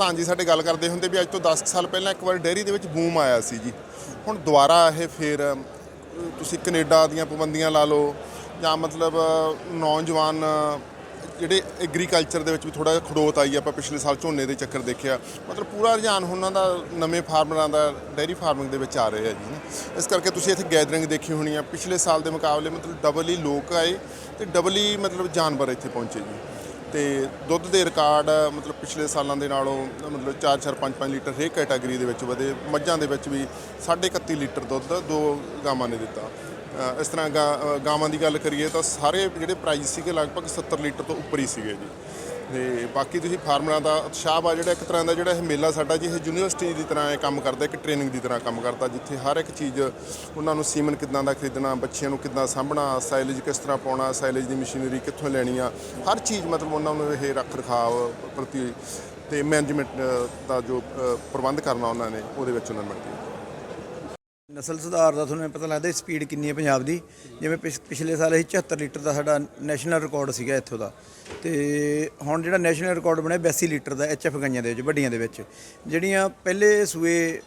ਪ੍ਰਧਾਨ ਜੀ ਸਾਡੇ ਗੱਲ ਕਰਦੇ ਹੁੰਦੇ ਵੀ ਅੱਜ ਤੋਂ 10 ਸਾਲ ਪਹਿਲਾਂ ਇੱਕ ਵਾਰ ਡੇਅਰੀ ਦੇ ਵਿੱਚ ਬੂਮ ਆਇਆ ਸੀ ਜੀ। ਹੁਣ ਦੁਬਾਰਾ ਇਹ ਫੇਰ ਤੁਸੀਂ ਕੈਨੇਡਾ ਦੀਆਂ ਪਾਬੰਦੀਆਂ ਲਾ ਲਓ ਜਾਂ ਮਤਲਬ ਨੌਜਵਾਨ ਜਿਹੜੇ ਐਗਰੀਕਲਚਰ ਦੇ ਵਿੱਚ ਵੀ ਥੋੜਾ ਜਿਹਾ ਖੜੋਤ ਆਈ ਆਪਾਂ ਪਿਛਲੇ ਸਾਲ ਝੋਨੇ ਦੇ ਚੱਕਰ ਦੇਖਿਆ। ਮਤਲਬ ਪੂਰਾ ਰੁਝਾਨ ਉਹਨਾਂ ਦਾ, ਨਵੇਂ ਫਾਰਮਰਾਂ ਦਾ, ਡੇਅਰੀ ਫਾਰਮਿੰਗ ਦੇ ਵਿੱਚ ਆ ਰਿਹਾ ਜੀ। ਇਸ ਕਰਕੇ ਤੁਸੀਂ ਇੱਥੇ ਗੈਦਰਿੰਗ ਦੇਖੀ ਹੋਣੀ ਆ। ਪਿਛਲੇ ਸਾਲ ਦੇ ਮੁਕਾਬਲੇ ਮਤਲਬ ਡਬਲ ਹੀ ਲੋਕ ਆਏ ਤੇ ਡਬਲ ਹੀ ਮਤਲਬ ਜਾਨਵਰ ਇੱਥੇ ਪਹੁੰਚੇ ਜੀ। ਤੇ ਦੁੱਧ ਦੇ ਰਿਕਾਰਡ, ਮਤਲਬ ਪਿਛਲੇ ਸਾਲਾਂ ਦੇ ਨਾਲੋਂ, ਮਤਲਬ 4-4 5-5 ਲੀਟਰ ਹਰੇਕ ਕੈਟਾਗਰੀ ਦੇ ਵਿੱਚ ਵਧੇ। ਮੱਝਾਂ ਦੇ ਵਿੱਚ ਵੀ 31.5 ਲੀਟਰ ਦੁੱਧ ਦੋ ਗਾਵਾਂ ਨੇ ਦਿੱਤਾ। ਇਸ ਤਰ੍ਹਾਂ ਗਾ- ਗਾਵਾਂ ਦੀ ਗੱਲ ਕਰੀਏ ਤਾਂ ਸਾਰੇ ਜਿਹੜੇ ਪ੍ਰਾਈਸ ਸੀਗੇ ਲਗਭਗ 70 ਲੀਟਰ ਤੋਂ ਉੱਪਰ ਹੀ ਸੀਗੇ ਜੀ। ਤੇ ਬਾਕੀ ਤੁਸੀਂ ਫਾਰਮਰਾਂ ਦਾ ਉਤਸ਼ਾਹ ਆ ਜਿਹੜਾ ਇੱਕ ਤਰ੍ਹਾਂ ਦਾ ਜਿਹੜਾ ਇਹ ਮੇਲਾ ਸਾਡਾ ਜੀ, ਇਹ ਯੂਨੀਵਰਸਿਟੀ ਦੀ ਤਰ੍ਹਾਂ ਇਹ ਕੰਮ ਕਰਦਾ, ਇੱਕ ਟ੍ਰੇਨਿੰਗ ਦੀ ਤਰ੍ਹਾਂ ਕੰਮ ਕਰਦਾ, ਜਿੱਥੇ ਹਰ ਇੱਕ ਚੀਜ਼ ਉਹਨਾਂ ਨੂੰ ਸੀਮਨ ਕਿੱਦਾਂ ਦਾ ਖਰੀਦਣਾ, ਬੱਚਿਆਂ ਨੂੰ ਕਿੱਦਾਂ ਸਾਂਭਣਾ ਸਾਈਲੇਜ ਕਿਸ ਤਰ੍ਹਾਂ ਪਾਉਣਾ ਸਾਈਲੇਜ ਦੀ ਮਸ਼ੀਨਰੀ ਕਿੱਥੋਂ ਲੈਣੀ ਆ, ਹਰ ਚੀਜ਼ ਮਤਲਬ ਉਹਨਾਂ ਨੂੰ ਇਹ ਰੱਖ ਰਖਾਵ ਪ੍ਰਤੀ ਤੇ ਮੈਨੇਜਮੈਂਟ ਦਾ ਜੋ ਪ੍ਰਬੰਧ ਕਰਨਾ ਉਹਨਾਂ ਨੇ, ਉਹਦੇ ਵਿੱਚ ਉਹਨਾਂ ਨੂੰ ਮਿਲਦੀ ਨਸਲ ਸੁਧਾਰ ਦਾ ਤੁਹਾਨੂੰ ਪਤਾ ਲੱਗਦਾ ਸਪੀਡ ਕਿੰਨੀ ਹੈ ਪੰਜਾਬ ਦੀ। ਜਿਵੇਂ ਪਿਛ- ਪਿਛਲੇ ਸਾਲ ਅਸੀਂ 74 ਲੀਟਰ ਦਾ ਸਾਡਾ ਨੈਸ਼ਨਲ ਰਿਕਾਰਡ ਸੀਗਾ ਇੱਥੋਂ ਦਾ। ਤੇ ਹੁਣ ਜਿਹੜਾ ਨੈਸ਼ਨਲ ਰਿਕਾਰਡ ਬਣਿਆ 82 ਲੀਟਰ ਦਾ ਐਚਐਫ ਗਾਈਆਂ ਦੇ ਵਿੱਚ, ਵੱਡੀਆਂ ਦੇ ਵਿੱਚ। ਜਿਹੜੀਆਂ ਪਹਿਲੇ ਸੂਏ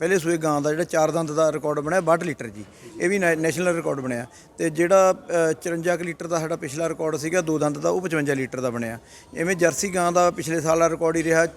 ਪਹਿਲੇ ਸੂਏ ਗਾਂ ਦਾ ਜਿਹੜਾ ਚਾਰ ਦੰਦ ਦਾ ਰਿਕਾਰਡ ਬਣਿਆ 62 ਲੀਟਰ ਜੀ। ਇਹ ਵੀ ਨੈ- ਨੈਸ਼ਨਲ ਰਿਕਾਰਡ ਬਣਿਆ। ਤੇ ਜਿਹੜਾ ਅ, 54 ਕੁ ਲੀਟਰ ਦਾ ਸਾਡਾ ਪਿਛਲਾ ਰਿਕਾਰਡ ਸੀਗਾ ਦੋ ਦੰਦ ਦਾ ਉਹ 55 ਲੀਟਰ ਦਾ ਬਣਿਆ। ਐਵੇਂ ਜਰਸੀ ਗਾਂ ਦਾ ਪਿਛਲੇ ਸਾਲ ਦਾ ਰਿਕਾਰਡ ਹੀ ਰਿਹਾ ਅ,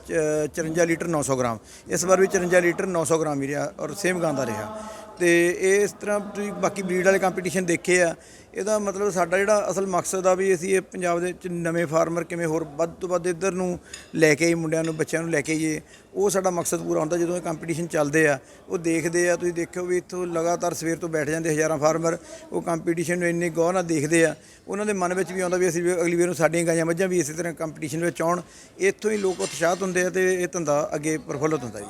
54 ਲੀਟਰ 900 ਗ੍ਰਾਮ। ਇਸ ਵਾਰ ਵੀ 54 ਲੀਟਰ 900 ਗ੍ਰਾਮ ਹੀ ਰਿਹਾ ਔਰ ਸੇਮ ਗਾਂ ਦਾ ਰਿਹਾ। ਤੇ ਇਹ ਇਸ ਤਰ੍ਹਾਂ ਤੁਸੀਂ ਬਾਕੀ ਬਰੀਡ ਵਾਲੇ ਕੰਪੀਟੀਸ਼ਨ ਦੇਖੇ ਆ ਇਹਦਾ ਮਤਲਬ ਸਾਡਾ ਜਿਹੜਾ ਅਸਲ ਮਕਸਦ ਆ ਵੀ ਅਸੀਂ ਇਹ ਪੰਜਾਬ ਦੇ ਵਿੱਚ ਨਵੇਂ ਫਾਰਮਰ ਕਿਵੇਂ ਹੋਰ ਵੱਧ ਤੋਂ ਵੱਧ ਇੱਧਰ ਨੂੰ ਲੈ ਕੇ ਆਈ ਮੁੰਡਿਆਂ ਨੂੰ ਬੱਚਿਆਂ ਨੂੰ ਲੈ ਕੇ ਆਈਏ ਉਹ ਸਾਡਾ ਮਕਸਦ ਪੂਰਾ ਹੁੰਦਾ ਜਦੋਂ ਇਹ ਕੰਪੀਟੀਸ਼ਨ ਚੱਲਦੇ ਆ। ਉਹ ਦੇਖਦੇ ਆ ਤੁਸੀਂ ਦੇਖਿਓ ਵੀ ਇੱਥੋਂ ਲਗਾਤਾਰ ਸਵੇਰ ਤੋਂ ਬੈਠ ਜਾਂਦੇ ਹਜ਼ਾਰਾਂ ਫਾਰਮਰ ਉਹ ਕੰਪੀਟੀਸ਼ਨ ਨੂੰ ਇੰਨੀ ਗੌਰ ਨਾਲ ਦੇਖਦੇ ਆ। ਉਹਨਾਂ ਦੇ ਮਨ ਵਿੱਚ ਵੀ ਆਉਂਦਾ ਵੀ ਅਸੀਂ ਵੀ ਅਗਲੀ ਵਾਰ ਨੂੰ ਸਾਡੀਆਂ ਗਾਈਆਂ ਮੱਝਾਂ ਵੀ ਇਸੇ ਤਰ੍ਹਾਂ ਕੰਪੀਟੀਸ਼ਨ ਵਿੱਚ ਆਉਣ। ਇੱਥੋਂ ਹੀ ਲੋਕ ਉਤਸ਼ਾਹਤ ਹੁੰਦੇ ਆ ਤੇ ਇਹ ਧੰਦਾ ਅੱਗੇ ਪ੍ਰਫੁੱਲਤ ਹੁੰਦਾ ਜੀ।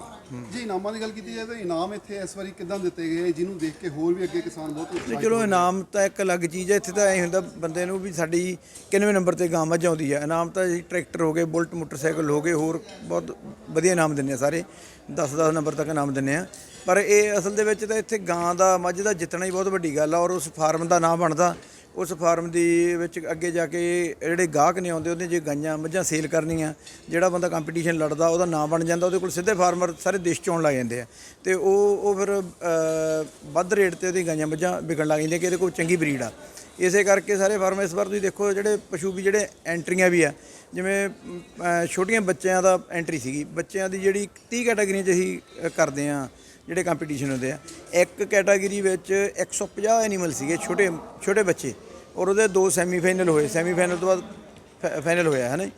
ਜੀ ਇਨਾਮਾਂ ਦੀ ਗੱਲ ਕੀਤੀ ਜਾਏ ਤਾਂ ਇਨਾਮ ਇੱਥੇ ਇਸ ਵਾਰੀ ਕਿੱਦਾਂ ਦਿੱਤੇ ਗਏ ਜਿਹਨੂੰ ਦੇਖ ਕੇ ਹੋਰ ਵੀ ਅੱਗੇ ਕਿਸਾਨ ਬਹੁਤ ਚਲੋ ਇਨਾਮ ਤਾਂ ਇੱਕ ਅਲੱਗ ਚੀਜ਼ ਹੈ ਇੱਥੇ ਤਾਂ ਐ ਹੁੰਦਾ ਬੰਦੇ ਨੂੰ ਵੀ ਸਾਡੀ ਕਿੰਨਵੇਂ ਨੰਬਰ ਤੇ ਗਾਂ ਮੱਝ ਆਉਂਦੀ ਹੈ ਇਨਾਮ ਤਾਂ ਜੀ ਟਰੈਕਟਰ ਹੋ ਗਏ, ਬੁਲਟ, ਮੋਟਰਸਾਈਕਲ ਹੋ ਗਏ, ਹੋਰ ਬਹੁਤ ਵਧੀਆ ਇਨਾਮ ਦਿੰਦੇ ਆ ਸਾਰੇ। 10-10 ਨੰਬਰ ਤੱਕ ਇਨਾਮ ਦਿੰਦੇ ਆ। ਪਰ ਇਹ ਅਸਲ ਦੇ ਵਿੱਚ ਤਾਂ ਇੱਥੇ ਗਾਂ ਦਾ, ਮੱਝ ਦਾ ਜਿੱਤਣਾ ਹੀ ਬਹੁਤ ਵੱਡੀ ਗੱਲ ਆ ਔਰ ਉਸ ਫਾਰਮ ਦਾ ਨਾਂ ਬਣਦਾ। ਉਸ ਫਾਰਮ ਦੀ ਵਿੱਚ ਅੱਗੇ ਜਾ ਕੇ ਜਿਹੜੇ ਗਾਹਕ ਨੇ ਆਉਂਦੇ, ਉਹਦੇ ਜੇ ਗਾਈਆਂ ਮੱਝਾਂ ਸੇਲ ਕਰਨੀਆਂ, ਜਿਹੜਾ ਬੰਦਾ ਕੰਪੀਟੀਸ਼ਨ ਲੜਦਾ, ਉਹਦਾ ਨਾਮ ਬਣ ਜਾਂਦਾ, ਉਹਦੇ ਕੋਲ ਸਿੱਧੇ ਫਾਰਮਰ ਸਾਰੇ ਦੇਸ਼ ਚੋਂ ਆਉਣ ਲੱਗ ਜਾਂਦੇ ਆ। ਤੇ ਉਹ ਉਹ ਫਿਰ ਵੱਧ ਰੇਟ ਤੇ ਉਹਦੀ ਗਾਈਆਂ ਮੱਝਾਂ ਵਿਕਣ ਲੱਗ ਜਾਂਦੀਆਂ ਕਿ ਇਹਦੇ ਕੋਲ ਚੰਗੀ ਬਰੀਡ ਆ। ਇਸੇ ਕਰਕੇ ਸਾਰੇ ਫਾਰਮ ਇਸ ਵਾਰ ਤੁਸੀਂ ਦੇਖੋ, ਜਿਹੜੇ ਪਸ਼ੂ ਵੀ ਜਿਹੜੇ ਐਂਟਰੀਆਂ ਵੀ ਆ, ਜਿਵੇਂ ਛੋਟੀਆਂ ਬੱਚਿਆਂ ਦਾ ਐਂਟਰੀ ਸੀਗੀ। ਬੱਚਿਆਂ ਦੀ ਜਿਹੜੀ 30 ਕੈਟਾਗਰੀਆਂ 'ਚ ਅਸੀਂ ਕਰਦੇ ਆ ਜਿਹੜੇ ਕੰਪੀਟੀਸ਼ਨ ਹੁੰਦੇ ਆ। ਇੱਕ ਕੈਟਾਗਰੀ ਵਿੱਚ 150 ਐਨੀਮਲ ਸੀਗੇ, ਛੋਟੇ ਛੋਟੇ ਬੱਚੇ। ਔਰ ਉਹਦੇ ਦੋ ਸੈਮੀਫਾਈਨਲ ਹੋਏ। ਸੈਮੀਫਾਈਨਲ ਤੋਂ ਬਾਅਦ ਫੈ- ਫਾਈਨਲ ਹੋਇਆ, ਹੈ ਨਾ ਜੀ।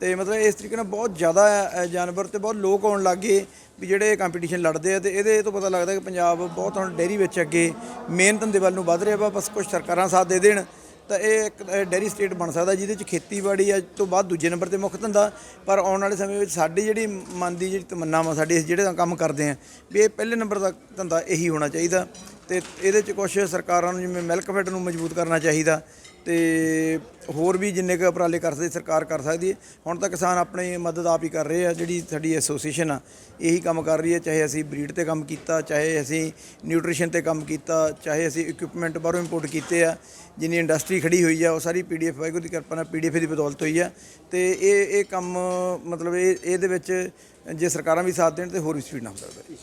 ਤੇ ਮਤਲਬ ਇਸ ਤਰੀਕੇ ਨਾਲ ਬਹੁਤ ਜ਼ਿਆਦਾ ਜਾਨਵਰ ਤੇ ਬਹੁਤ ਲੋਕ ਆਉਣ ਲੱਗੇ ਵੀ ਜਿਹੜੇ ਕੰਪੀਟੀਸ਼ਨ ਲੜਦੇ ਆ ਤੇ ਇਹਦੇ ਤੋਂ ਪਤਾ ਲੱਗਦਾ ਕਿ ਪੰਜਾਬ ਬਹੁਤ ਹੁਣ ਡੇਅਰੀ ਵਿੱਚ ਅੱਗੇ, ਮਿਹਨਤ ਧੰਦੇ ਵੱਲ ਨੂੰ ਵੱਧ ਰਿਹਾ ਵਾ। ਬਸ ਕੁਝ ਸਰਕਾਰਾਂ ਸਾਥ ਦੇ ਦੇਣ। ਤਾਂ ਇਹ ਇੱਕ ਡੈਰੀ ਸਟੇਟ ਬਣ ਸਕਦਾ ਜਿਹਦੇ ਚ ਖੇਤੀਬਾੜੀ ਅੱਜ ਤੋਂ ਬਾਅਦ ਦੂਜੇ ਨੰਬਰ ਤੇ ਮੁੱਖ ਧੰਦਾ। ਪਰ ਆਉਣ ਵਾਲੇ ਸਮੇਂ ਵਿੱਚ ਸਾਡੀ ਜਿਹੜੀ ਮਨ ਦੀ ਜਿਹੜੀ ਤਮੰਨਾ ਵਾ, ਸਾਡੀ ਅਸੀਂ ਜਿਹੜੇ ਕੰਮ ਕਰਦੇ ਆ, ਵੀ ਇਹ ਪਹਿਲੇ ਨੰਬਰ ਦਾ ਧੰਦਾ ਇਹੀ ਹੋਣਾ ਚਾਹੀਦਾ ਤੇ ਇਹਦੇ ਚ ਕੁਝ ਸਰਕਾਰਾਂ ਨੂੰ ਜਿਵੇਂ ਮਿਲਕ ਫੈਡ ਨੂੰ ਮਜ਼ਬੂਤ ਕਰਨਾ ਚਾਹੀਦਾ। ਤੇ ਹੋਰ ਵੀ ਜਿੰਨੇ ਕੁ ਉਪਰਾਲੇ ਕਰ ਸਕਦੀ, ਸਰਕਾਰ ਕਰ ਸਕਦੀ ਹੈ। ਹੁਣ ਤਾਂ ਕਿਸਾਨ ਆਪਣੀ ਮਦਦ ਆਪ ਹੀ ਕਰ ਰਹੇ ਆ, ਜਿਹੜੀ ਸਾਡੀ ਐਸੋਸੀਏਸ਼ਨ ਆ, ਇਹੀ ਕੰਮ ਕਰ ਰਹੀ ਹੈ। ਚਾਹੇ ਅਸੀਂ ਬਰੀਡ ਤੇ ਕੰਮ ਕੀਤਾ, ਚਾਹੇ ਅਸੀਂ ਨਿਊਟ੍ਰੀਸ਼ਨ ਤੇ ਕੰਮ ਕੀਤਾ, ਚਾਹੇ ਅਸੀਂ ਇਕਵਿਪਮੈਂਟ ਬਾਹਰੋਂ ਇੰਪੋਰਟ ਕੀਤੇ ਆ, ਜਿੰਨੀ ਇੰਡਸਟਰੀ ਖੜੀ ਹੋਈ ਆ, ਉਹ ਸਾਰੀ ਪੀਡੀਐਫ ਵਾਹਿਗੁਰੂ ਦੀ ਕਿਰਪਾ ਨਾਲ ਪੀਡੀਐਫ ਦੀ ਬਦੌਲਤ ਹੋਈ ਆ। ਤੇ ਇਹ ਇਹ ਕੰਮ, ਮਤਲਬ ਇਹ, ਇਹਦੇ ਵਿੱਚ ਜੇ ਸਰਕਾਰਾਂ ਵੀ ਸਾਥ ਦੇਣ ਤੇ ਹੋਰ ਵੀ ਸਪੀਡ ਨਾਲ ਹੋ ਸਕਦਾ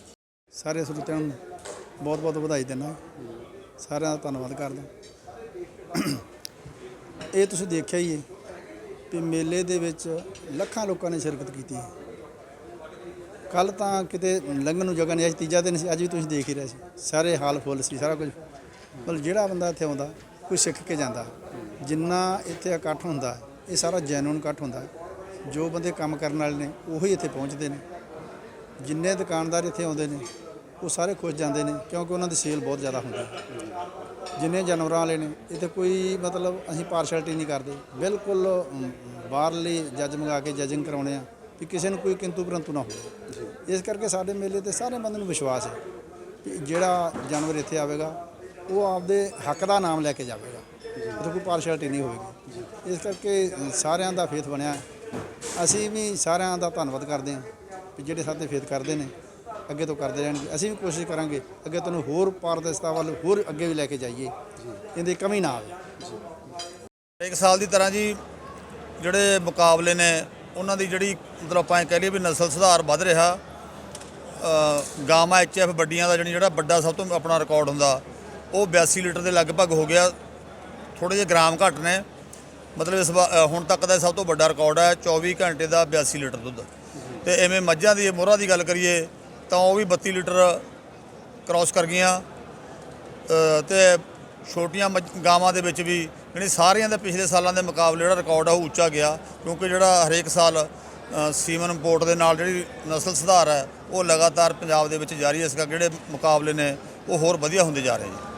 ਸਾਰੇ ਸਰੋਤਿਆਂ ਨੂੰ ਬਹੁਤ ਬਹੁਤ ਵਧਾਈ ਦਿੰਦਾ। ਸਾਰਿਆਂ ਦਾ ਧੰਨਵਾਦ ਕਰਦਾ। ਇਹ ਤੁਸੀਂ ਦੇਖਿਆ ਹੀ ਹੈ ਕਿ ਮੇਲੇ ਦੇ ਵਿੱਚ ਲੱਖਾਂ ਲੋਕਾਂ ਨੇ ਸ਼ਿਰਕਤ ਕੀਤੀ ਹੈ। ਕੱਲ ਤਾਂ ਕਿਤੇ ਲੰਘਣ ਨੂੰ ਜਗ੍ਹਾ ਨਹੀਂ, ਅੱਜ ਤੀਜਾ ਦਿਨ ਸੀ, ਅੱਜ ਵੀ ਤੁਸੀਂ ਦੇਖ ਹੀ ਰਹੇ ਸੀ। ਸਾਰੇ ਹਾਲ ਫੁੱਲ ਸੀ, ਸਾਰਾ ਕੁਝ। ਮਤਲਬ ਜਿਹੜਾ ਬੰਦਾ ਇੱਥੇ ਆਉਂਦਾ, ਕੋਈ ਸਿੱਖ ਕੇ ਜਾਂਦਾ, ਜਿੰਨਾ ਇੱਥੇ ਇਕੱਠ ਹੁੰਦਾ, ਇਹ ਸਾਰਾ ਜੈਨੂਨ ਇਕੱਠ ਹੁੰਦਾ। ਜੋ ਬੰਦੇ ਕੰਮ ਕਰਨ ਵਾਲੇ ਨੇ, ਉਹੀ ਇੱਥੇ ਪਹੁੰਚਦੇ ਨੇ। ਜਿੰਨੇ ਦੁਕਾਨਦਾਰ ਇੱਥੇ ਆਉਂਦੇ ਨੇ ਉਹ ਸਾਰੇ ਖੁਸ਼ ਜਾਂਦੇ ਨੇ ਕਿਉਂਕਿ ਉਹਨਾਂ ਦੀ ਸੇਲ ਬਹੁਤ ਜ਼ਿਆਦਾ ਹੁੰਦੀ ਹੈ। ਜਿੰਨੇ ਜਾਨਵਰਾਂ ਵਾਲੇ ਨੇ ਇੱਥੇ ਕੋਈ ਮਤਲਬ ਅਸੀਂ ਪਾਰਸ਼ੈਲਿਟੀ ਨਹੀਂ ਕਰਦੇ। ਬਿਲਕੁਲ ਬਾਹਰਲੇ ਜੱਜ ਮੰਗਾ ਕੇ ਜੱਜਿੰਗ ਕਰਾਉਣੇ ਆ ਵੀ ਕਿਸੇ ਨੂੰ ਕੋਈ ਕਿੰਤੂ ਪਰੰਤੂ ਨਾ ਹੋਵੇ। ਇਸ ਕਰਕੇ ਸਾਡੇ ਮੇਲੇ ਤੇ ਸਾਰੇ ਬੰਦੇ ਨੂੰ ਵਿਸ਼ਵਾਸ ਹੈ ਕਿ ਜਿਹੜਾ ਜਾਨਵਰ ਇੱਥੇ ਆਵੇਗਾ, ਉਹ ਆਪਦੇ ਹੱਕ ਦਾ ਨਾਮ ਲੈ ਕੇ ਜਾਵੇਗਾ। ਇੱਥੇ ਕੋਈ ਪਾਰਸ਼ੈਲਿਟੀ ਨਹੀਂ ਹੋਵੇਗੀ। ਇਸ ਕਰਕੇ ਸਾਰਿਆਂ ਦਾ ਫੇਥ ਬਣਿਆ। ਅਸੀਂ ਵੀ ਸਾਰਿਆਂ ਦਾ ਧੰਨਵਾਦ ਕਰਦੇ ਹਾਂ ਕਿ ਜਿਹੜੇ ਸਾਡੇ ਫੇਥ ਕਰਦੇ ਨੇ। ਅੱਗੇ ਤੋਂ ਕਰਦੇ ਰਹਿਣਗੇ। ਅਸੀਂ ਵੀ ਕੋਸ਼ਿਸ਼ ਕਰਾਂਗੇ ਅੱਗੇ ਤੁਹਾਨੂੰ ਹੋਰ ਪਾਰਦਰਸ਼ਤਾ ਵੱਲ ਹੋਰ ਅੱਗੇ ਵੀ ਲੈ ਕੇ ਜਾਈਏ। ਇਹਦੀ ਕਮੀ ਨਾ ਆਵੇ। ਇੱਕ ਸਾਲ ਦੀ ਤਰ੍ਹਾਂ ਜੀ ਜਿਹੜੇ ਮੁਕਾਬਲੇ ਨੇ ਉਹਨਾਂ ਦੀ ਜਿਹੜੀ ਮਤਲਬ ਆਪਾਂ ਇਹ ਕਹਿ ਲਈਏ ਵੀ ਨਸਲ ਸੁਧਾਰ ਵੱਧ ਰਿਹਾ। ਅ, ਗਾਮਾ ਐਚਐਫ ਵੱਡੀਆਂ ਦਾ ਜਿਹੜੀ ਜਿਹੜਾ ਵੱਡਾ ਸਭ ਤੋਂ ਆਪਣਾ ਰਿਕਾਰਡ ਹੁੰਦਾ ਉਹ 82 ਲੀਟਰ ਦੇ ਲਗਭਗ ਹੋ ਗਿਆ। ਥੋੜੇ ਜਿਹੇ ਗ੍ਰਾਮ ਘੱਟ ਨੇ। ਮਤਲਬ ਇਸ ਵਾ- ਹੁਣ ਤੱਕ ਦਾ ਸਭ ਤੋਂ ਵੱਡਾ ਰਿਕਾਰਡ ਹੈ 24 ਘੰਟੇ ਦਾ 82 ਲੀਟਰ ਦੁੱਧ। ਤੇ ਐਵੇਂ ਮੱਝਾਂ ਦੀ ਮੋਹਰਾਂ ਦੀ ਗੱਲ ਕਰੀਏ ਤਾਂ ਉਹ ਵੀ 32 ਲੀਟਰ ਕ੍ਰਾਸ ਕਰ ਗਈਆਂ। ਅ, ਤੇ ਛੋਟੀਆਂ ਮੱਝ- ਗਾਵਾਂ ਦੇ ਵਿੱਚ ਵੀ ਜਿਹੜੀ ਸਾਰੀਆਂ ਦੇ ਪਿਛਲੇ ਸਾਲਾਂ ਦੇ ਮੁਕਾਬਲੇ ਜਿਹੜਾ ਰਿਕਾਰਡ ਆ ਉਹ ਉੱਚਾ ਗਿਆ ਕਿਉਂਕਿ ਜਿਹੜਾ ਹਰੇਕ ਸਾਲ ਅ, ਸੀਮਨ ਇੰਪੋਰਟ ਦੇ ਨਾਲ ਜਿਹੜੀ ਨਸਲ ਸੁਧਾਰ ਹੈ ਉਹ ਲਗਾਤਾਰ ਪੰਜਾਬ ਦੇ ਵਿੱਚ ਜਾਰੀ ਹੈ। ਇਸ ਕਰਕੇ ਜਿਹੜੇ ਮੁਕਾਬਲੇ ਨੇ ਉਹ ਹੋਰ ਵਧੀਆ ਹੁੰਦੇ ਜਾ ਰਹੇ ਜੀ